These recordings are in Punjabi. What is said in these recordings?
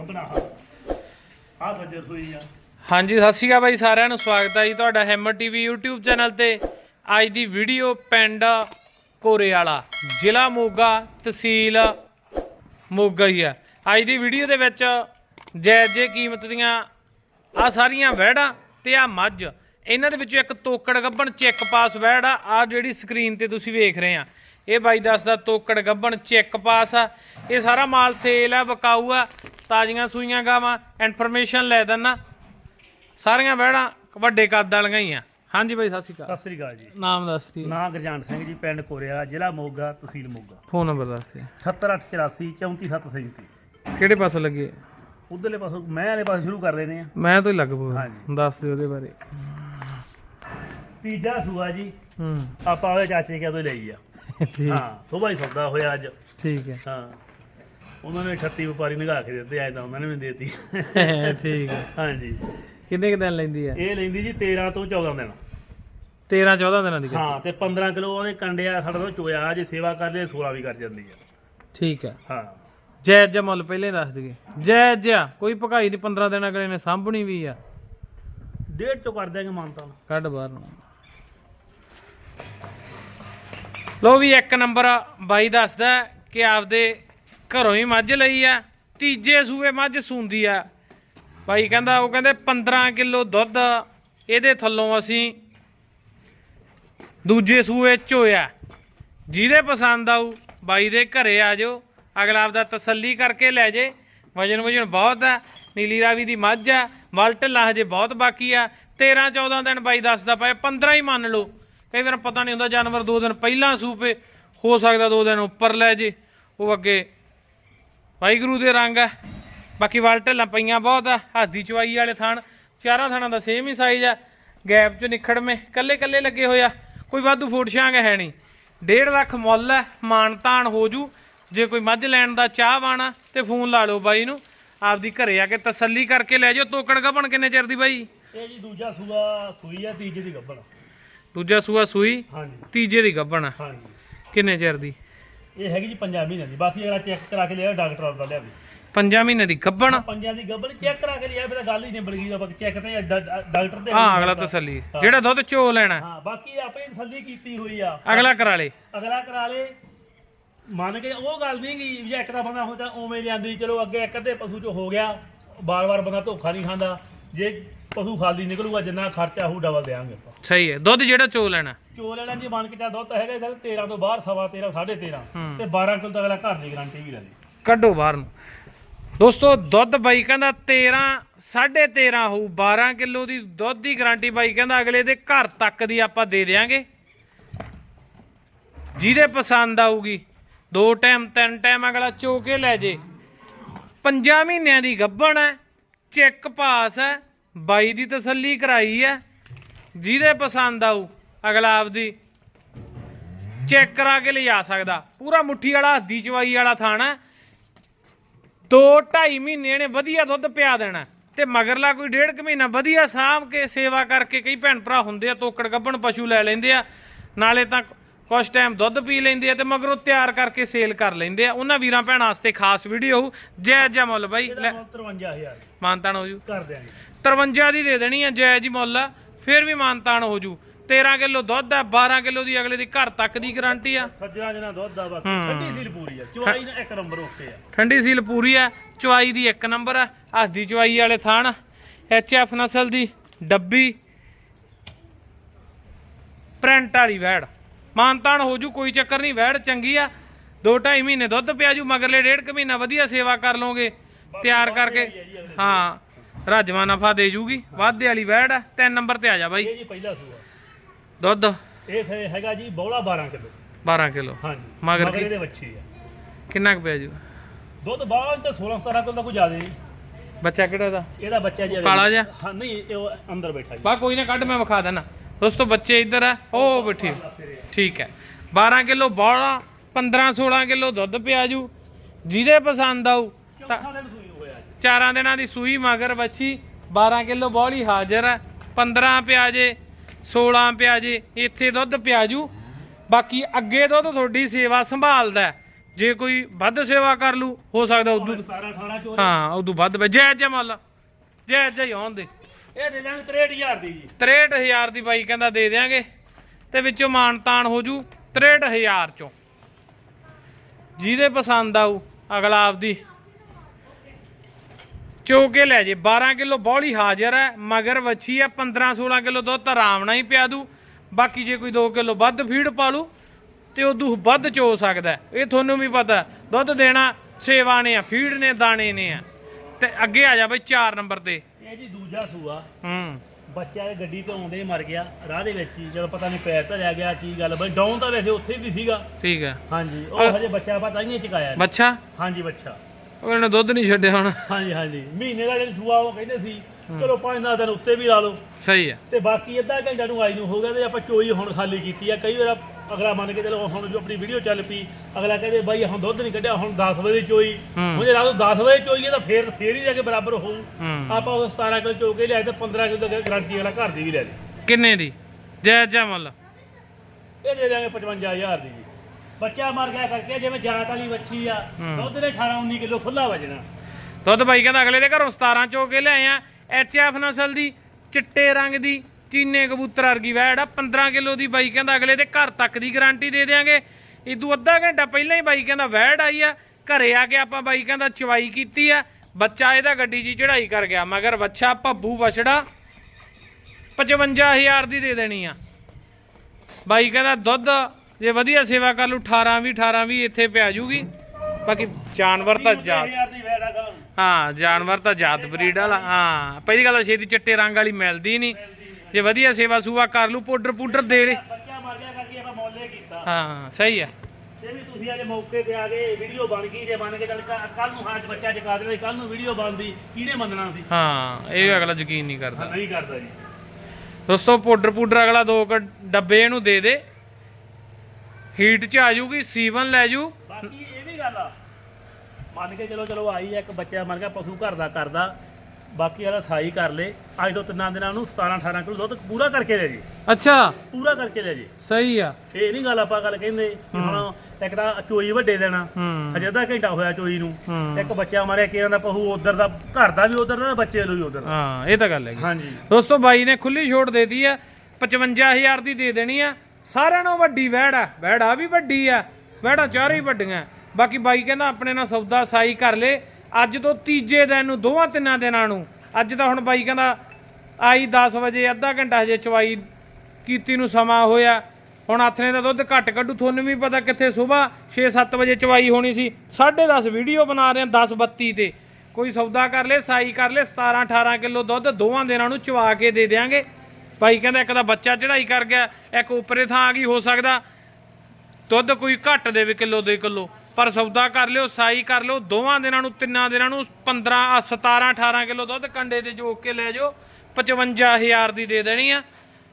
ਗੱਬਣਾ ਆ ਸੱਜਰ ਸੂਈ ਆ। ਹਾਂਜੀ, ਸਤਿ ਸ਼੍ਰੀ ਅਕਾਲ ਬਾਈ, ਸਾਰਿਆਂ ਨੂੰ ਸਵਾਗਤ ਹੈ ਜੀ ਤੁਹਾਡਾ ਹੈਮਰ ਟੀਵੀ YouTube ਚੈਨਲ ਤੇ। ਅੱਜ ਦੀ ਵੀਡੀਓ ਪਿੰਡ ਕੋਰੇ ਵਾਲਾ ਜ਼ਿਲ੍ਹਾ ਮੋਗਾ ਤਹਿਸੀਲ ਮੋਗਾ ਹੀ ਆ। ਅੱਜ ਦੀ ਵੀਡੀਓ ਦੇ ਵਿੱਚ ਜਾਇਜ਼ ਜੇ ਕੀਮਤ ਦੀਆਂ ਆ ਸਾਰੀਆਂ ਵਹਿੜਾਂ ਤੇ ਆ ਮੱਝ। ਇਹਨਾਂ ਦੇ ਵਿੱਚੋਂ ਇੱਕ ਤੋਕੜ ਗੱਬਣ ਚੈੱਕ ਪਾਸ ਵਹਿੜ ਆ। ਆ ਜਿਹੜੀ ਸਕਰੀਨ ਤੇ ਤੁਸੀਂ ਵੇਖ ਰਹੇ ਆ। ਇਹ ਬਾਈ ਦੱਸਦਾ ਤੋਕੜ ਗੱਬਣ ਚੈੱਕ ਪਾਸ ਆ। ਇਹ ਸਾਰਾ ਮਾਲ ਸੇਲ ਆ ਵਿਕਾਊ ਆ। ਤਾਜ਼ੀਆਂ ਸੂਈਆਂ ਗਾਵਾਂ ਇਨਫੋਰਮੇਸ਼ਨ ਲੈ ਦਿੰਨਾ। ਸਾਰੀਆਂ ਵਹਿੜਾਂ ਵੱਡੇ ਕੱਦ ਵਾਲੀਆਂ ਹੀ ਆ। ਹਾਂਜੀ ਬਾਈ ਸਤਿ ਸ਼੍ਰੀ ਅਕਾਲ। ਸਤਿ ਸ੍ਰੀ ਅਕਾਲ ਜੀ। ਨਾਮ ਦੱਸ ਦੀ ਨਾਂ ਗੁਰਜਾਨ ਸਿੰਘ ਜੀ ਪਿੰਡ ਕੋਰਿਆ ਜ਼ਿਲ੍ਹਾ ਮੋਗਾ ਤਹਿਸੀਲ ਮੋਗਾ। ਫੋਨ ਨੰਬਰ ਦੱਸ ਦੇ 78884 34737 ਕਿਹੜੇ ਪਾਸੇ ਲੱਗੇ? ਉਧਰਲੇ ਪਾਸੋਂ ਮੈਂ ਵਾਲੇ ਪਾਸੇ ਸ਼ੁਰੂ ਕਰ ਲੈਨੇ ਆ। ਮੈਂ ਤੋਂ ਹੀ ਲੱਗ ਪਊ। ਹਾਂਜੀ। ਦੱਸ ਦਿਓ ਉਹਦੇ ਬਾਰੇ। ਤੀਜਾ ਸੂਆ ਜੀ। ਹੂੰ। ਆਪਾਂ ਉਹਦੇ ਚਾਚੇ ਕਿਆ ਤੋਂ ਲਈ ਆ। ਠੀਕ ਹਾਂ ਸੁਬਾਹ ਹੀ ਸੌਦਾ ਹੋਇਆ ਅੱਜ। ਠੀਕ ਹੈ। ਹਾਂ। ਉਹਨਾਂ ਨੇ 38 ਵਪਾਰੀ ਨਿਗਾਹ ਕੇ ਦਿੱਤੇ ਐ ਤਾਂ ਉਹਨਾਂ ਨੇ ਵੀ ਦੇਤੀ। ਠੀਕ ਹੈ। ਹਾਂਜੀ। ਕਿੰਨੇ ਕੁ ਦਿਨ ਲੈਂਦੀ ਹੈ? ਇਹ ਲੈਂਦੀ ਜੀ 13 ਤੋਂ 14 ਦਿਨ। 13 14 ਦਿਨਾਂ ਦੀ ਕੱਚੀ। ਹਾਂ ਤੇ 15 ਕਿਲੋ ਉਹਦੇ ਕੰਡਿਆ ਸਾਡੇ ਤੋਂ ਚੋਇਆ ਜੇ ਸੇਵਾ ਕਰਦੇ 16 ਵੀ ਕਰ ਜਾਂਦੀ ਆ ਠੀਕ ਹੈ। ਹਾਂ। ਜਾਇਜ਼ ਜਿਹਾ ਮੁੱਲ ਪਹਿਲੇ ਦੱਸ ਦਈਏ। ਜਾਇਜ਼ ਜਿਹਾ ਕੋਈ ਭਕਾਈ ਨਹੀਂ 15 ਦਿਨਾਂ ਅਗਲੇ ਨੇ ਸਾਂਭਣੀ ਵੀ ਆ। ਡੇਢ ਚੋਂ ਕਰ ਦਿਆਂਗੇ ਮਾਨਤਾ ਕੱਢ ਬਾਹਰ ਨੂੰ। ਲੋ ਵੀ ਇੱਕ ਨੰਬਰ ਬਾਈ ਦੱਸਦਾ ਕਿ ਆਪਦੇ ਘਰੋਂ ਹੀ ਮੱਝ ਲਈ ਆ, ਤੀਜੇ ਸੂਏ ਮੱਝ ਸੂੰਦੀ ਆ। ਬਾਈ ਕਹਿੰਦਾ, ਉਹ ਕਹਿੰਦੇ 15 ਕਿਲੋ ਦੁੱਧ ਇਹਦੇ ਥੱਲੋਂ ਅਸੀਂ ਦੂਜੇ ਸੂਏ ਚੋਇਆ ਜਿਹਦੇ ਪਸੰਦ ਆਊ, ਬਾਈ ਦੇ ਘਰੇ ਆ ਜਾਓ, ਅਗਲਾ ਆਪਦਾ ਤਸੱਲੀ ਕਰਕੇ ਲੈ ਜੇ। ਵਜਨ ਵਜਨ ਬਹੁਤ ਆ, ਨੀਲੀ ਰਾਵੀ ਦੀ ਮੱਝ ਆ ਮਲ ਢਿੱਲਾ ਹਜੇ ਬਹੁਤ ਬਾਕੀ ਆ। 13 14 ਦਿਨ ਬਾਈ ਦੱਸਦਾ ਪਏ 15 ਹੀ ਮੰਨ ਲਓ। ਕਈ ਵਾਰ ਪਤਾ ਨਹੀਂ ਹੁੰਦਾ ਜਾਨਵਰ ਦੋ ਦਿਨ ਪਹਿਲਾਂ ਸੂਪੇ, ਹੋ ਸਕਦਾ ਦੋ ਦਿਨ ਉੱਪਰ ਲੈ ਜੇ। ਉਹ ਅੱਗੇ ਵਾਹਿਗੁਰੂ ਦੇ ਰੰਗ ਆ ਬਾਕੀ ਵਲ ਢਿੱਲਾਂ ਪਈਆਂ ਬਹੁਤ ਆ, ਹਾਦੀ ਚਵਾਈ ਵਾਲੇ ਥਣ ਚਾਰਾਂ ਥਣਾਂ ਦਾ ਸੇਮ ਹੀ ਸਾਈਜ਼ ਆ। ਗੈਪ ਚ ਨਿਖੜਵੇਂ ਕੱਲੇ ਕੱਲੇ ਲੱਗੇ ਹੋਏ ਆ। ਕੋਈ ਵਾਧੂ ਫੋਟ ਛਾਂਗ ਹੈ ਨਹੀਂ। 1.5 ਲੱਖ ਮੁੱਲ ਹੈ ਮਾਨ ਤਾਨ ਹੋ ਜੂ। ਜੇ ਕੋਈ ਮੱਝ ਲੈਣ ਦਾ ਚਾਹਵਾਨ ਆ ਤੇ ਫੋਨ ਲਾ ਲਓ ਬਾਈ ਨੂੰ। ਆਪਦੀ ਘਰੇ ਆ ਕੇ ਤਸੱਲੀ ਕਰਕੇ ਲੈ ਜਾਓ। ਤੋਕੜ ਗੱਭਣ ਕਿੰਨੇ ਚਿਰ ਦੀ ਬਾਈ? ਇਹ ਜੀ ਦੂਜਾ ਸੂਆ ਸੂਈ ਆ, ਤੀਜੇ ਦੀ ਗੱਬਣ ਦੂਜਾ ਸੂਆ ਸੂਈ ਹਾਂਜੀ। ਤੀਜੇ ਦੀ ਗੱਭਣ ਆ। ਹਾਂਜੀ। ਕਿੰਨੇ ਚਿਰ ਦੀ? ਇਹ ਹੈਗੀ ਜੀ ਪੰਜਾਂ ਮਹੀਨਿਆਂ ਦੀ। ਬਾਕੀ ਅਗਲਾ ਚੈੱਕ ਕਰਾ ਕੇ ਲਿਆ ਡਾਕਟਰ ਆਪਦਾ ਲਿਆ ਵੀ। ਪੰਜਾਂ ਮਹੀਨੇ ਦੀ ਗੱਭਣ ਪੰਜਾਂ ਦੀ ਗੱਬਣ ਚੈੱਕ ਕਰਾ ਕੇ ਲਿਆ ਫਿਰ ਗੱਲ ਹੀ ਨਿਬੜ ਗਈ ਆਪਾਂ ਚੈੱਕ ਤੇ ਡਾ- ਡਾ- ਡਾਕਟਰ ਤੇ ਹਾਂ ਅਗਲਾ ਤਸੱਲੀ। ਜਿਹੜਾ ਦੁੱਧ ਚੋ ਲੈਣਾ। ਹਾਂ ਬਾਕੀ ਆਪਣੀ ਤਸੱਲੀ ਕੀਤੀ ਹੋਈ ਆ। ਅਗਲਾ ਕਰਾ ਲੇ। ਅਗਲਾ ਕਰਾ ਲੇ। ਮੰਨ ਕੇ ਉਹ ਗੱਲ ਨਹੀਂ ਗਈ ਵੀ ਇੱਕ ਦਾ ਬੰਦਾ ਹੁੰਦਾ ਉਵੇਂ ਲਿਆਂਦੀ ਚਲੋ ਅੱਗੇ ਇੱਕ ਅੱਧੇ ਪਸ਼ੂ ਚ ਹੋ ਗਿਆ ਬਾਰ-ਬਾਰ ਬੰਦਾ ਧੋਖਾ ਨਹੀਂ ਖਾਂਦਾ। ਜੇ ਪਸ਼ੂ ਖਾਲੀ ਨਿਕਲੂਗਾ ਜਿੰਨਾ ਖਰਚਾ ਹੋਊ ਡਬਲ ਦੇਾਂਗੇ ਆਪਾਂ। ਸਹੀ ਹੈ। ਦੁੱਧ ਜਿਹੜਾ ਚੋ ਲੈਣਾ। ਚੋਲ ਲੈਣਾ ਜੀ ਮੰਨ ਕੇ ਚਾ ਦੁੱਧ ਹੈਗਾ ਇਹਦਾ 13 ਤੋਂ ਬਾਹਰ ਸਵਾ 13 13.5 ਹੂੰ। ਤੇ 12 ਕਿਲੋ ਤੱਕ ਅਗਲਾ ਘਰ ਦੀ ਗਾਰੰਟੀ ਵੀ ਲੈ ਲਈ ਕੱਢੋ ਬਾਹਰ ਨੂੰ। ਦੋਸਤੋ ਦੁੱਧ ਬਾਈ ਕਹਿੰਦਾ 13 13.5 ਹੋਊ 12 ਕਿਲੋ ਦੀ ਦੁੱਧ ਦੀ ਗਾਰੰਟੀ ਬਾਈ ਕਹਿੰਦਾ ਅਗਲੇ ਦੇ ਘਰ ਤੱਕ ਦੀ ਆਪਾਂ ਦੇ ਦੇਾਂਗੇ ਜਿਹਦੇ ਪਸੰਦ ਆਊਗੀ ਦੋ ਟਾਈਮ ਤਿੰਨ ਟਾਈਮ ਅਗਲਾ ਚੋ ਕੇ ਲੈ ਜੇ। ਪੰਜਾਂ ਮਹੀਨਿਆਂ ਦੀ ਗੱਭਣ ਹੈ ਚੈੱਕ ਪਾਸ ਹੈ ਬਾਈ ਦੀ ਤਸੱਲੀ ਕਰਾਈ ਹੈ ਜਿਹਦੇ ਪਸੰਦ ਆਊ ਅਗਲਾ ਆਪਦੀ ਚੈੱਕ ਕਰਾ ਕੇ ਲਿਜਾ ਸਕਦਾ। ਪੂਰਾ ਮੁੱਠੀ ਵਾਲਾ ਹੱਦੀ ਚਵਾਈ ਵਾਲਾ ਥਾਣਾ ਦੋ ਢਾਈ ਮਹੀਨੇ ਨੇ ਵਧੀਆ ਦੁੱਧ ਪਿਆ ਦੇਣਾ। ਤੇ ਮਗਰਲਾ ਕੋਈ ਡੇਢ ਕੁ ਮਹੀਨਾ ਵਧੀਆ ਸਾਂਭ ਕੇ ਸੇਵਾ ਕਰਕੇ ਕਈ ਭੈਣ ਭਰਾ ਹੁੰਦੇ ਆ ਤੋਕੜ ਗੱਭਣ ਪਸ਼ੂ ਲੈ ਲੈਂਦੇ ਆ। ਨਾਲੇ ਤਾਂ ਕੁਛ ਟਾਈਮ ਦੁੱਧ ਪੀ ਲੈਂਦੇ ਆ ਤੇ ਮਗਰੋਂ ਤਿਆਰ ਕਰਕੇ ਸੇਲ ਕਰ ਲੈਂਦੇ ਆ। ਉਹਨਾਂ ਵੀਰਾਂ ਭੈਣਾਂ ਵਾਸਤੇ ਖਾਸ ਵੀਡੀਓ ਜੈ ਜੈ ਮੁੱਲ ਬਾਈ। ਇਹਦਾ ਲੈ। ਮੁੱਲ 53000 ਮਾਨਤਾਨ ਹੋ ਜੂ। ਕਰ ਦਿਆਂਗੇ। 53 ਦੀ ਦੇ ਦੇਣੀ ਆ ਜੈ ਜੀ ਮੁੱਲ ਆ ਫਿਰ ਵੀ ਮਾਨਤਾਨ ਹੋ ਜੂ। 13 ਕਿਲੋ ਦੁੱਧ ਆ 12 ਕਿਲੋ ਦੀ ਅਗਲੇ ਦੀ ਘਰ ਤੱਕ ਦੀ ਗਾਰੰਟੀ ਆ। ਸੱਜਣਾ ਜਨਾ ਦੁੱਧ ਦਾ ਬਸ ਠੰਡੀ ਸੀਲ ਪੂਰੀ ਆ ਚੁਆਈ ਨਾ ਇੱਕ ਨੰਬਰ ਓਕੇ ਆ। ਠੰਡੀ ਸੀਲ ਪੂਰੀ ਆ ਚੁਆਈ ਦੀ ਇੱਕ ਨੰਬਰ ਆ ਹੱਦੀ ਚੁਆਈ ਵਾਲੇ ਥਾਣ ਐਚ ਐਫ ਨਸਲ ਦੀ ਡੱਬੀ ਪ੍ਰਿੰਟ ਵਾਲੀ ਵੈੜ। ਮਾਨਤਾਨ ਹੋ ਜੂ ਕੋਈ ਚੱਕਰ ਨਹੀਂ ਵੈੜ ਚੰਗੀ ਆ ਦੋ ਢਾਈ ਮਹੀਨੇ ਦੁੱਧ ਪਿਆ ਜੂ ਮਗਰਲੇ ਡੇਢ ਕੁ ਮਹੀਨਾ ਵਧੀਆ ਸੇਵਾ ਕਰ ਲੋਗੇ ਤਿਆਰ ਕਰਕੇ। ਹਾਂ। ਰਾਜਮਾ ਨਫਾ ਦੇ ਜੂਗੀ। ਵਾਧੇ ਵਾਲੀ ਵੈੜ ਆ ਤਿੰਨ ਨੰਬਰ ਤੇ ਆ ਜਾ ਬਾਈ। ਇਹ ਜੀ ਪਹਿਲਾ ਸੂਆ। ਦੁੱਧ? ਇਹ ਫਿਰ ਹੈਗਾ ਜੀ ਬੌਲਾ 12 ਕਿਲੋ। 12 ਕਿਲੋ। ਹਾਂਜੀ ਮਗਰ ਕੀ? ਇਹਦੇ ਬੱਚੇ ਆ। ਕਿੰਨਾ ਕੁ ਪਿਆ ਜੂ? ਦੁੱਧ ਬਾਅਦ ਤੇ 16 17 ਕਿਲੋ ਦਾ ਕੋਈ ਜ਼ਿਆਦਾ ਨਹੀਂ। ਬੱਚਾ ਕਿਹੜਾ ਦਾ ਇਹਦਾ ਬੱਚਾ ਜੀ ਕਾਲਾ ਜਿਹਾ? ਹਾਂ ਨਹੀਂ ਇਹ ਉਹ ਅੰਦਰ ਬੈਠਾ ਜੀ। ਬਾ ਕੋਈ ਨਾ ਕੱਢ ਮੈਂ ਵਿਖਾ ਦੇਣਾ ਦੋਸਤੋ ਬੱਚੇ ਇੱਧਰ ਆ ਉਹ ਬੈਠੇ। ਠੀਕ ਹੈ। 12 ਕਿਲੋ ਬੋਲਾ 15 16 ਕਿਲੋ ਦੁੱਧ ਪਿਆ ਜੂ। ਜਿਹਦੇ ਪਸੰਦ ਆਊ ਤਾਂ ਚੌਥਾ ਦਿਨ ਚਾਰਾਂ ਦਿਨਾਂ ਦੀ ਸੂਈ ਮਗਰ ਬੱਚੀ 12 ਕਿਲੋ ਬੋਲੀ ਹਾਜ਼ਰ ਹੈ 15 ਪਿਆ ਜੇ 16 ਪਿਆ ਜੇ ਇੱਥੇ ਦੁੱਧ ਪਿਆ ਜੂ ਬਾਕੀ ਅੱਗੇ ਦੁੱਧ ਤੁਹਾਡੀ ਸੇਵਾ ਸੰਭਾਲਦਾ। ਜੇ ਕੋਈ ਵੱਧ ਸੇਵਾ ਕਰ ਲੂ ਹੋ ਸਕਦਾ ਉਦੋਂ 17 18 ਚੋਰ ਹਾਂ ਉਦੋਂ ਵੱਧ ਜੈ ਜੈ ਮੁੱਲ ਜੈ ਜੈ ਹੀ ਆਉਣ ਦੇ। ਇਹ ਦੇ ਦਾਂਗੇ 63000 ਦੀ ਜੀ। 63000 ਦੀ ਬਾਈ ਕਹਿੰਦਾ ਦੇ ਦਿਆਂਗੇ। ਤੇ ਵਿੱਚੋਂ ਮਾਨ ਤਾਨ ਹੋ ਜੂ 63000 ਚੋਂ। ਜਿਹਦੇ ਪਸੰਦ ਆਊ ਅਗਲਾ ਆਪਦੀ ਚੋ ਕੇ ਲੈ ਜੇ। 12 ਕਿਲੋ ਬੌਲੀ ਹਾਜ਼ਰ ਹੈ ਮਗਰ ਵੱਛੀ ਹੈ 15 16 ਕਿਲੋ ਦੁੱਧ ਤਾਂ ਆਰਾਮ ਨਾਲ ਹੀ ਪਿਆ ਦੂ। ਬਾਕੀ ਜੇ ਕੋਈ 2 ਕਿਲੋ ਵੱਧ ਫੀਡ ਪਾ ਲੂ ਤੇ ਉਦੋਂ ਵੱਧ ਚੋ ਸਕਦਾ। ਇਹ ਤੁਹਾਨੂੰ ਵੀ ਪਤਾ। ਦੁੱਧ ਦੇਣਾ ਸੇਵਾ ਨੇ ਆ ਫੀਡ ਨੇ ਦਾਣੇ ਨੇ ਆ। ਤੇ ਅੱਗੇ ਆ ਜਾ ਬਈ 4 ਨੰਬਰ ਤੇ। ਇਹ ਜੀ ਦੂਜਾ ਸੂਆ। ਹੂੰ। ਬੱਚਾ ਇਹ ਗੱਡੀ ਤੋਂ ਆਉਂਦੇ ਮਰ ਗਿਆ ਰਾਹ ਦੇ ਵਿੱਚ ਹੀ ਜਦੋਂ ਪਤਾ ਨਹੀਂ ਪੈਰ ਧਰਿਆ ਗਿਆ ਕੀ ਗੱਲ। ਬਈ ਡਾਊਨ ਤਾਂ ਵੈਸੇ ਉੱਥੇ ਵੀ ਸੀਗਾ। ਠੀਕ ਹੈ। ਹਾਂਜੀ ਉਹ ਹਜੇ ਬੱਚਾ ਪਤਾ ਨਹੀਂ ਚਕਾਇਆ। ਬੱਚਾ? ਹਾਂਜੀ ਬੱਚਾ। ਉਹਨੇ ਦੁੱਧ ਨਹੀਂ ਛੱਡਿਆ ਹੁਣ। ਹਾਂਜੀ ਹਾਂਜੀ। ਮਹੀਨੇ ਦਾ ਜਿਹੜੀ ਸੂਆ ਉਹ ਕਹਿੰਦੇ ਸੀ ਚਲੋ ਪੰਜ ਦਸ ਦਿਨ ਉੱਤੇ ਵੀ ਲਾ ਲਓ। ਸਹੀ ਹੈ ਤੇ ਬਾਕੀ ਅੱਧਾ ਘੰਟਾ ਨੂੰ ਆਈ ਨੂੰ ਹੋ ਗਿਆ ਤੇ ਆਪਾਂ ਚੋਈ ਹੁਣ ਖਾਲੀ ਕੀਤੀ ਆ। ਕਈ ਵਾਰ ਅਗਲਾ ਮੰਨ ਕੇ ਚਲੋ ਹੁਣ ਜੋ ਆਪਣੀ ਵੀਡੀਓ ਚੱਲ ਪਈ ਅਗਲਾ ਕਹਿੰਦੇ ਬਾਈ ਹੁਣ ਦੁੱਧ ਨਹੀਂ ਕੱਢਿਆ ਹੁਣ 10 ਵਜੇ ਚੋਈ। ਰਾਤ ਨੂੰ 10 ਵਜੇ ਚੋਈ ਹੈ ਤਾਂ ਫੇਰ ਫੇਰ ਹੀ ਜਾ ਕੇ ਬਰਾਬਰ ਹੋਊ। ਆਪਾਂ ਉਹ 17 ਕਿਲੋ ਚੋ ਕੇ ਲਿਆਏ ਤੇ 15 ਕਿਲੋ ਦਾ ਗਾਰੰਟੀ ਵਾਲਾ ਘਰ ਦੀ ਵੀ ਲੈ ਲਈ। ਕਿੰਨੇ ਦੀ? ਜੈ ਜੈ ਮੁੱਲ? ਇਹ ਦੇ ਦਾਂਗੇ 55000 ਦੀ ਜੀ ਬੱਚਾ ਮਰ ਗਿਆ ਕਰਕੇ ਜਿਵੇਂ ਜਾਤ ਵਾਲੀ ਵੱਛੀ ਆ। ਦੁੱਧ ਨੇ 18 19 ਕਿਲੋ ਖੁੱਲਾ ਵਜਣਾ। ਦੁੱਧ ਬਾਈ ਕਹਿੰਦਾ ਅਗਲੇ ਦੇ ਘਰੋਂ 17 ਚੋ ਕੇ ਲਿਆਏ ਆ। ਐਚ ਐਫ ਨਸਲ ਦੀ ਚਿੱਟੇ ਰੰਗ ਦੀ ਚੀਨੇ ਕਬੂਤਰ ਵਰਗੀ ਵੈੜ ਆ। 15 ਕਿਲੋ ਦੀ ਬਾਈ ਕਹਿੰਦਾ ਅਗਲੇ ਦੇ ਘਰ ਤੱਕ ਦੀ ਗਾਰੰਟੀ ਦੇ ਦੇਾਂਗੇ ਇਦੋਂ ਅੱਧਾ ਘੰਟਾ ਪਹਿਲਾਂ ਹੀ ਬਾਈ ਕਹਿੰਦਾ ਵੈੜ ਆਈ ਆ। ਘਰੇ ਆ ਕੇ ਆਪਾਂ ਬਾਈ ਕਹਿੰਦਾ ਚਵਾਈ ਕੀਤੀ ਆ। ਬੱਚਾ ਇਹਦਾ ਗੱਡੀ 'ਚ ਚੜਾਈ ਕਰ ਗਿਆ ਮਗਰ ਬੱਚਾ ਭੱਬੂ ਬਛੜਾ 55000 ਦੀ ਦੇ ਦੇਣੀ ਆ। ਬਾਈ ਕਹਿੰਦਾ ਦੁੱਧ ਜੇ ਵਧੀਆ ਸੇਵਾ ਕਰ ਲੂ 18 ਵੀ 18 ਵੀ ਇੱਥੇ ਪਿਆ ਜੂਗੀ। ਬਾਕੀ ਜਾਨਵਰ ਤਾਂ ਜਾ 20000 ਦੀ ਵੈੜ ਆ ਗਾ ਹਾਂ ਜਾਨਵਰ ਤਾਂ ਜਾਤ ਬਰੀਡ ਵਾਲਾ ਹਾਂ। ਪਹਿਲੀ ਗੱਲ ਤਾਂ ਛੇਤੀ ਚਿੱਟੇ ਰੰਗ ਵਾਲੀ ਮਿਲਦੀ ਨਹੀਂ। ਜੇ ਵਧੀਆ ਸੇਵਾ ਸੂਵਾ ਕਰ ਲੂ ਪਾਊਡਰ ਪੂਡਰ ਦੇ ਦੇ। ਹਾਂ ਸਹੀ ਹੈ ਜੇ ਵੀ ਤੁਸੀਂ ਅੱਜ ਮੌਕੇ ਤੇ ਆ ਗਏ ਵੀਡੀਓ ਬਣ ਗਈ ਜੇ ਬਣ ਕੇ ਚੱਲ ਕੱਲ ਨੂੰ ਹਾਜ ਬੱਚਾ ਚਕਾ ਦੇਣਾ ਕੱਲ ਨੂੰ ਵੀਡੀਓ ਬਣਦੀ ਕਿਹਨੇ ਮੰਨਣਾ ਸੀ? ਹਾਂ ਇਹ ਅਗਲਾ ਯਕੀਨ ਨਹੀਂ ਕਰਦਾ। ਨਹੀਂ ਕਰਦਾ ਜੀ। ਦੋਸਤੋ ਪਾਊਡਰ ਪੂਡਰ ਅਗਲਾ ਦੋ ਡੱਬੇ ਇਹਨੂੰ ਦੇ ਦੇ। ਹੀਟ ਚ ਆ ਜੂਗੀ ਸੀਵਨ ਲੈ ਜੂ। ਬਾਕੀ ਇਹ ਵੀ ਗੱਲ ਆ। ਮੰਨ ਕੇ ਚਲੋ ਚਲੋ ਆਈ ਆ ਇੱਕ ਬੱਚਾ ਮਰ ਗਿਆ ਪਸ਼ੂ ਘਰ ਦਾ ਕਰਦਾ। ਬਾਕੀ ਵਾਲਾ ਸਾਈ ਕਰ ਲੇ। ਅੱਜ ਤੋਂ ਤਿੰਨਾਂ ਦਿਨਾਂ ਨੂੰ 17 18 ਕਿਲੋ ਦੁੱਧ ਪੂਰਾ ਕਰਕੇ ਲੈ ਜੀ। ਅੱਛਾ। ਪੂਰਾ ਕਰਕੇ ਲੈ ਜੀ। ਸਹੀ ਆ। ਇਹ ਨਹੀਂ ਗੱਲ ਆਪਾਂ ਗੱਲ ਕਹਿੰਦੇ ਕਿ ਹੁਣ ਇੱਕ ਤਾਂ ਚੋਈ ਵੱਡੇ ਦੇਣਾ। ਹੂੰ। ਅਜੇ ਅੱਧਾ ਘੰਟਾ ਹੋਇਆ ਚੋਈ ਨੂੰ। ਹੂੰ। ਇੱਕ ਬੱਚਾ ਮਾਰਿਆ ਕਿਰਾਂ ਦਾ ਪਹੂ ਉਧਰ ਦਾ ਘਰ ਦਾ ਵੀ ਉਧਰ ਦਾ ਬੱਚੇ ਨੂੰ ਵੀ ਉਧਰ ਦਾ। ਹਾਂ ਇਹ ਤਾਂ ਗੱਲ ਹੈਗੀ। ਹਾਂਜੀ। ਦੋਸਤੋ ਬਾਈ ਨੇ ਖੁੱਲੀ ਛੋਟ ਦੇਤੀ ਆ। 55000 ਦੀ ਦੇ ਦੇਣੀ ਆ। ਸਾਰਿਆਂ ਨਾਲੋਂ ਵੱਡੀ ਵੈੜ ਆ। ਵੈੜ ਆ ਵੀ ਵੱਡੀ ਆ। ਵੈੜਾਂ ਚਾਰੇ ਹੀ ਵੱਡੀਆਂ। ਬਾਕੀ ਬਾਈ ਕਹਿੰਦਾ ਆਪਣੇ ਨਾਲ ਸੌਦਾ ਸਾਈ ਕਰ ਲੇ। ਅੱਜ ਤੋਂ ਤੀਜੇ ਦਿਨ ਨੂੰ, ਦੋਵਾਂ ਤਿੰਨਾਂ ਦਿਨਾਂ ਨੂੰ। ਅੱਜ ਤਾਂ ਹੁਣ ਬਾਈ ਕਹਿੰਦਾ ਆਈ 10 ਵਜੇ, ਅੱਧਾ ਘੰਟਾ ਹਜੇ ਚਵਾਈ ਕੀਤੀ ਨੂੰ ਸਮਾਂ ਹੋਇਆ। ਹੁਣ ਆਥਣੇ ਦਾ ਦੁੱਧ ਘੱਟ ਕੱਢੂ, ਤੁਹਾਨੂੰ ਵੀ ਪਤਾ ਕਿੱਥੇ ਸਵੇਰ 6-7 ਵਜੇ ਚਵਾਈ ਹੋਣੀ ਸੀ। 10:30 ਵੀਡੀਓ ਬਣਾ ਰਹੇ ਹਾਂ 10:32 ਤੇ। ਕੋਈ ਸੌਦਾ ਕਰ ਲੇ, ਸਾਈ ਕਰ ਲੇ 17-18 ਕਿਲੋ ਦੁੱਧ ਦੋਵਾਂ ਦਿਨਾਂ ਨੂੰ ਚਵਾ ਕੇ ਦੇ ਦਿਆਂਗੇ। ਭਾਈ ਕਹਿੰਦਾ ਇੱਕ ਤਾਂ ਬੱਚਾ ਚੜਾਈ ਕਰ ਗਿਆ, ਇੱਕ ਉੱਪਰੇ ਥਾਂ ਆ ਗਈ, ਹੋ ਸਕਦਾ ਦੁੱਧ ਕੋਈ ਘੱਟ ਦੇਵੇ ਕਿਲੋ ਦੇ ਕਿਲੋ, ਪਰ ਸੌਦਾ ਕਰ ਲਿਓ, ਸਾਈ ਕਰ ਲਿਓ, ਦੋਵਾਂ ਦਿਨਾਂ ਨੂੰ, ਤਿੰਨਾਂ ਦਿਨਾਂ ਨੂੰ 15 ਆ 17 18 ਕਿਲੋ ਦੁੱਧ ਕੰਡੇ ਤੇ ਜੋਕ ਕੇ ਲੈ ਜਾਓ 55000 ਦੀ ਦੇ ਦੇਣੀ ਆ,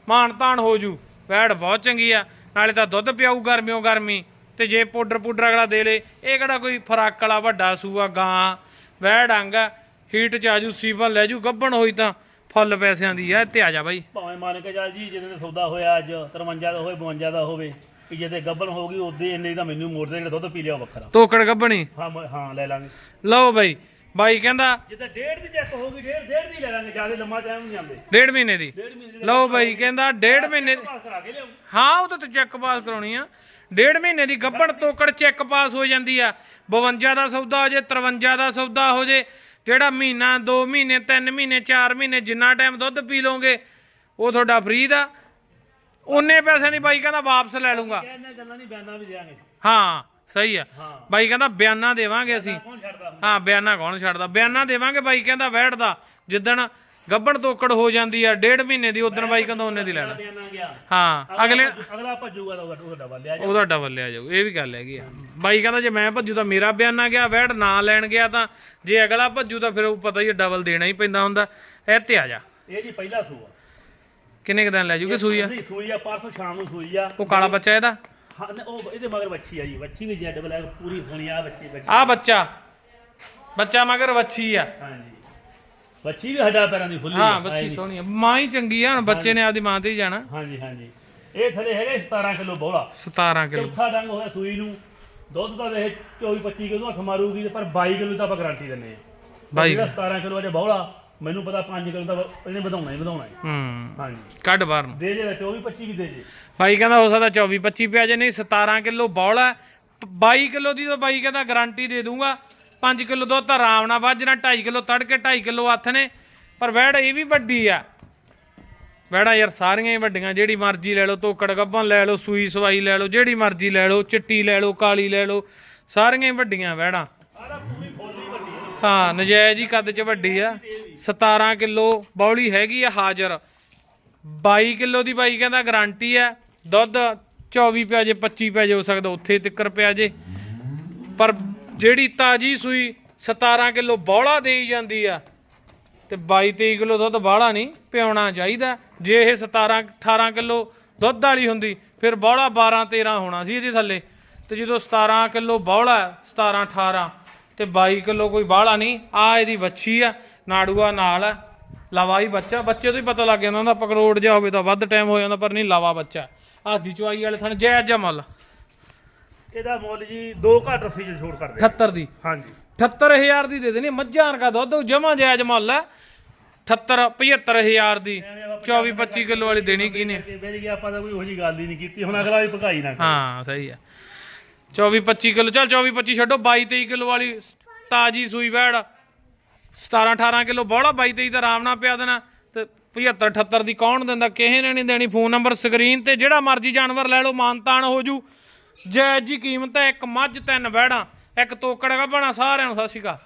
ਮਾਣ ਤਾਣ ਹੋ ਜੂ, ਵੈੜ ਬਹੁਤ ਚੰਗੀ ਆ, ਨਾਲੇ ਤਾਂ ਦੁੱਧ ਪਿਆਊ ਗਰਮਿਓ ਗਰਮੀ, ਤੇ ਜੇ ਪਾਊਡਰ ਪੂਡਰ ਅਗਲਾ ਦੇ ਲੇ, ਇਹ ਕਿਹੜਾ ਕੋਈ ਫਰਾਕ ਵਾਲਾ ਵੱਡਾ ਸੂਆ ਗਾਂ, ਵੈੜ ਅੰਗ ਆ, ਹੀਟ ਚ ਆਜੂ ਸੀਵਨ ਲੈ ਜੂ, ਗੱਭਣ ਹੋਈ ਤਾਂ ਫੁੱਲ ਪੈਸਿਆਂ ਦੀ ਆ ਇੱਥੇ ਆ ਜਾ ਬਾਈ। ਭਾਵੇਂ ਮੰਨ ਕੇ ਚੱਲ ਜੀ ਜਿਹਦੇ ਤੇ ਸੌਦਾ ਹੋਇਆ ਅੱਜ 53 ਦਾ ਹੋਵੇ 52 ਦਾ ਹੋਵੇ ਕਿ ਜਿਹਦੇ ਗੱਬਨ ਹੋ ਗਈ ਉਹਦੇ ਇੰਨੇ ਦਾ ਮੈਨੂੰ ਮੋੜ ਦੇ ਜਿਹੜਾ ਦੁੱਧ ਪੀ ਲਿਆ ਉਹ ਵੱਖਰਾ। ਤੋਕੜ ਗੱਭਣੀ? ਹਾਂ ਮ- ਹਾਂ ਲੈ ਲਾਂਗੇ। ਲਓ ਬਾਈ ਬਾਈ ਕਹਿੰਦਾ ਜਿੱਦਾਂ ਡੇਢ ਦੀ ਚੈੱਕ ਹੋ ਗਈ ਡੇਢ ਡੇਢ ਦੀ ਲੈ ਲਾਂਗੇ ਜ਼ਿਆਦਾ ਲੰਮਾ ਟਾਈਮ ਨਹੀਂ ਜਾਂਦੇ ਡੇਢ ਮਹੀਨੇ ਦੀ। ਡੇਢ ਮਹੀਨੇ ਲਓ ਬਾਈ ਕਹਿੰਦਾ ਡੇਢ ਮਹੀਨੇ ਦੀ ਪਾਸ ਕਰਾ ਕੇ ਲਿਆਉਂ ਹਾਂ ਉਹ ਤਾਂ ਤੂੰ ਚੈੱਕ ਪਾਸ ਕਰਾਉਣੀ ਆ। ਡੇਢ ਮਹੀਨੇ ਦੀ ਗੱਭਣ ਤੋਕੜ ਚੈੱਕ ਪਾਸ ਹੋ ਜਾਂਦੀ ਆ। 52 ਦਾ ਸੌਦਾ ਹੋ ਜੇ 53 ਦਾ ਸੌਦਾ ਹੋ ਜੇ ਜਿਹੜਾ ਮਹੀਨਾ 2 ਮਹੀਨੇ 3 ਮਹੀਨੇ 4 ਮਹੀਨੇ ਜਿੰਨਾ ਟਾਈਮ ਦੁੱਧ ਪੀ ਲਓਗੇ ਉਹ ਤੁਹਾਡਾ ਫ੍ਰੀ ਦਾ ਉਹਨੇ ਪੈਸੇ ਨਹੀਂ ਬਾਈ ਕਹਿੰਦਾ ਵਾਪਸ ਲੈ ਲੂੰਗਾ ਕਹਿੰਦੇ ਗੱਲਾਂ ਨਹੀਂ ਬਿਆਨਾਂ ਵੀ ਦਿਆਂਗੇ ਹਾਂ ਸਹੀ ਆ। ਬਾਈ ਕਹਿੰਦਾ ਬਿਆਨਾ ਦੇਵਾਂਗੇ ਅਸੀਂ। ਹਾਂ ਬਿਆਨਾ ਕੌਣ ਛੱਡਦਾ? ਬਿਆਨਾ ਦੇਵਾਂਗੇ ਬਾਈ ਕਹਿੰਦਾ ਵੈੜ ਦਾ ਜਿੱਦਣ ਗੱਭਣ ਤੋਕੜ ਹੋ ਜਾਂਦੀ ਆ ਡੇਢ ਮਹੀਨੇ ਦੀ ਉਦੋਂ ਬਾਈ ਕਹਿੰਦਾ ਉਹਨੇ ਦੀ ਲੈਣਾ। ਹਾਂ ਅਗਲੇ ਅਗਲਾ ਭੱਜੂਗਾ ਤਾਂ ਉਹ ਡਬਲ ਲਿਆ ਉਹਦਾ ਡਬਲ ਲਿਆ ਜਾਊ ਇਹ ਵੀ ਗੱਲ ਹੈਗੀ ਆ। ਬਾਈ ਕਹਿੰਦਾ ਜੇ ਮੈਂ ਭੱਜੂ ਤਾਂ ਮੇਰਾ ਬਿਆਨਾ ਗਿਆ ਵੈੜ ਨਾ ਲੈਣ ਗਿਆ ਤਾਂ ਜੇ ਅਗਲਾ ਭੱਜੂ ਤਾਂ ਫਿਰ ਉਹ ਪਤਾ ਹੀ ਡਬਲ ਦੇਣਾ ਹੀ ਪੈਂਦਾ ਹੁੰਦਾ। ਇਹ ਤੇ ਆ ਜਾ। ਇਹ ਜੀ ਪਹਿਲਾ ਸੂਆ। ਕਿੰਨੇ ਕੁ ਦਿਨ ਲੈ ਜੂਗੇ ਸੂਈ ਆ? ਸੂਈ ਆ ਪਰਸੋਂ ਸ਼ਾਮ ਨੂੰ ਸੂਈ ਆ। ਉਹ ਕਾਲਾ ਬੱਚਾ ਇਹਦਾ? ਹਾਂ ਉਹ ਇਹਦੇ ਮਗਰ ਬੱਚੀ ਆ ਜੀ ਬੱਚੀ ਵੀ ਜੈਡ ਬਲੈਕ ਪੂਰੀ ਹੋਣੀ ਆ ਬੱਚੀ ਬੱਚੀ ਆ ਬੱਚਾ। ਬੱਚਾ ਮਗਰ ਵੱਛੀ ਆ। ਹਾਂਜੀ। ਬੱਚੀ ਵੀ ਹੱਡਾ ਪੈਰਾਂ ਦੀ ਫੁੱਲੀ ਹਾਂ ਬੱਚੀ ਸੋਹਣੀ ਆ। ਮਾਂ ਹੀ ਚੰਗੀ ਆ ਹੁਣ ਬੱਚੇ ਨੇ ਆਪਦੀ ਮਾਂ ਤੇ ਹੀ ਜਾਣਾ। ਹਾਂਜੀ ਹਾਂਜੀ। ਇਹ ਥਲੇ ਹੈਗਾ 17 ਕਿਲੋ ਬੋਲਾ 17 ਕਿਲੋ। ਚੌਥਾ ਡੰਗ ਹੋਇਆ ਸੂਈ ਨੂੰ। ਦੁੱਧ ਦਾ ਵੇਖ 24 25 ਕਿਲੋ ਹੱਥ ਮਾਰੂਗੀ ਤੇ ਪਰ 22 ਕਿਲੋ ਤਾਂ ਆਪਾਂ ਗਾਰੰਟੀ ਦਿੰਨੇ ਆ ਬਾਈ ਜਿਹੜਾ 17 ਕਿਲੋ ਅਜੇ ਬੌਲਾ ਮੈਨੂੰ ਪਤਾ 5 ਕਿਲੋ ਤਾਂ ਇਹਨੇ ਵਧਾਉਣਾ ਹੀ ਵਧਾਉਣਾ ਹੈ। ਹੂੰ। ਹਾਂਜੀ। ਕੱਢ ਬਾਹਰ ਨੂੰ। ਦੇ ਜੇ 24 25 ਵੀ ਦੇ ਜੇ ਬਾਈ ਕਹਿੰਦਾ ਹੋ ਸਕਦਾ 24 25 ਪਿਆ ਜੇ ਨਹੀਂ 17 ਕਿਲੋ ਬੌਲ ਹੈ। 22 ਕਿਲੋ ਦੀ ਤਾਂ ਬਾਈ ਕਹਿੰਦਾ ਗਾਰੰਟੀ ਦੇ ਦੂੰਗਾ। 5 ਕਿਲੋ ਦੁੱਧ ਤਾਂ ਆਰਾਮ ਨਾਲ ਵੱਜਣਾ 2.5 ਕਿਲੋ ਤੜਕੇ 2.5 ਕਿਲੋ ਹੱਥ ਨੇ। ਪਰ ਵੈੜ ਇਹ ਵੀ ਵੱਡੀ ਆ। ਵੈੜਾਂ ਯਾਰ ਸਾਰੀਆਂ ਹੀ ਵੱਡੀਆਂ, ਜਿਹੜੀ ਮਰਜ਼ੀ ਲੈ ਲਓ, ਤੋਕੜ ਗੱਭਾਂ ਲੈ ਲਓ, ਸੂਈ ਸਵਾਈ ਲੈ ਲਓ, ਜਿਹੜੀ ਮਰਜ਼ੀ ਲੈ ਲਓ, ਚਿੱਟੀ ਲੈ ਲਓ, ਕਾਲੀ ਲੈ ਲਓ, ਸਾਰੀਆਂ ਹੀ ਵੱਡੀਆਂ ਵੈੜਾਂ ਹਾਂ, ਨਜਾਇਜ਼ ਹੀ ਕੱਦ 'ਚ ਵੱਡੀ ਆ। 17 ਕਿਲੋ ਬੌਲੀ ਹੈਗੀ ਆ ਹਾਜ਼ਰ। 22 ਕਿਲੋ ਦੀ ਬਾਈ ਕਹਿੰਦਾ ਗਾਰੰਟੀ ਆ। ਦੁੱਧ 24 ਪਿਆ ਜੇ 25 ਪਿਆ ਜੇ, ਹੋ ਸਕਦਾ ਉੱਥੇ ਤਿੱਕਰ ਪਿਆ ਜੇ। ਪਰ ਜਿਹੜੀ ਤਾਜੀ ਸੂਈ 17 ਕਿਲੋ ਬੌਲਾ ਦੇਈ ਜਾਂਦੀ ਆ, ਤੇ 22 23 ਕਿਲੋ ਦੁੱਧ ਬਾਹਲਾ ਨਹੀਂ ਪਿਆਉਣਾ ਚਾਹੀਦਾ। ਜੇ ਇਹ 17 18 ਕਿਲੋ ਦੁੱਧ ਵਾਲੀ ਹੁੰਦੀ, ਫਿਰ ਬੌਲਾ 12 13 ਹੋਣਾ ਸੀ ਇਹਦੇ ਥੱਲੇ। ਤੇ ਜਦੋਂ 17 ਕਿਲੋ ਬੌਲਾ 17 18 ਤੇ 22 ਕਿਲੋ ਕੋਈ ਬਾਹਲਾ ਨਹੀਂ, ਆ ਇਹਦੀ ਵੱਛੀ ਆ, ਨਾੜੂਆ ਨਾਲ ਆ, ਲਵਾ ਹੀ ਬੱਚਾ। ਬੱਚੇ ਤੋਂ ਹੀ ਪਤਾ ਲੱਗ ਜਾਂਦਾ ਹੁੰਦਾ, ਪਕਰੋੜ ਜਿਹਾ ਹੋਵੇ ਤਾਂ ਵੱਧ ਟਾਈਮ ਹੋ ਜਾਂਦਾ, ਪਰ ਨਹੀਂ, ਲਾਵਾ ਬੱਚਾ। ਆਹ ਦੀ ਚੁਆਈ ਵਾਲੇ ਥਣ ਜੈ ਜਮਲ ਇਹਦਾ ਮੁੱਲ ਜੀ 2 ਘੱਟ ਅਸੀਂ ਜੋ ਛੋੜ ਕਰਦੇ 78 ਦੀ? ਹਾਂਜੀ। 78000 ਦੀ ਦੇ ਦੇਣੀ ਮੱਝਾਂ ਵਰਗਾ ਦੁੱਧ ਜਮਾ ਜਾਇਜ਼ ਮੁੱਲ ਹੈ। 78 75000 ਦੀ 24 25 ਕਿਲੋ ਵਾਲੀ ਦੇਣੀ ਕੀ ਨੇ? ਵੇਚ ਗਿਆ ਆਪਾਂ ਤਾਂ ਕੋਈ ਉਹੋ ਜੀ ਗੱਲ ਹੀ ਨਹੀਂ ਕੀਤੀ ਹੁਣ ਅਗਲਾ ਵੀ ਭਕਾਈ ਨਾ। ਹਾਂ ਸਹੀ ਆ। 24 25 ਕਿਲੋ ਚਲ 24 25 ਛੱਡੋ 22 23 ਕਿਲੋ ਵਾਲੀ ਤਾਜੀ ਸੂਈ ਵੈੜ। 17 18 ਕਿਲੋ ਬੋਲਾ 22 23 ਤਾਂ ਆਰਾਮ ਨਾਲ ਪਿਆ ਦੇਣਾ। ਤੇ 75 78 ਦੀ ਕੌਣ ਦਿੰਦਾ ਕਿਸੇ ਨੇ ਨਹੀਂ ਦੇਣੀ। ਫੋਨ ਨੰਬਰ ਸਕਰੀਨ ਤੇ ਜਿਹੜਾ ਮਰਜ਼ੀ ਜਾਨਵਰ ਲੈ ਲਓ ਮਾਨਤਾਨ ਹੋ ਜੂ। ਜੈ ਜੀ ਕੀਮਤ ਹੈ ਇੱਕ ਮੱਝ, ਤਿੰਨ ਵੈੜਾਂ ਇੱਕ ਤੋਕੜ ਬਣਾ ਸਾਰਿਆਂ ਨੂੰ, ਸਤਿ ਸ਼੍ਰੀ ਅਕਾਲ।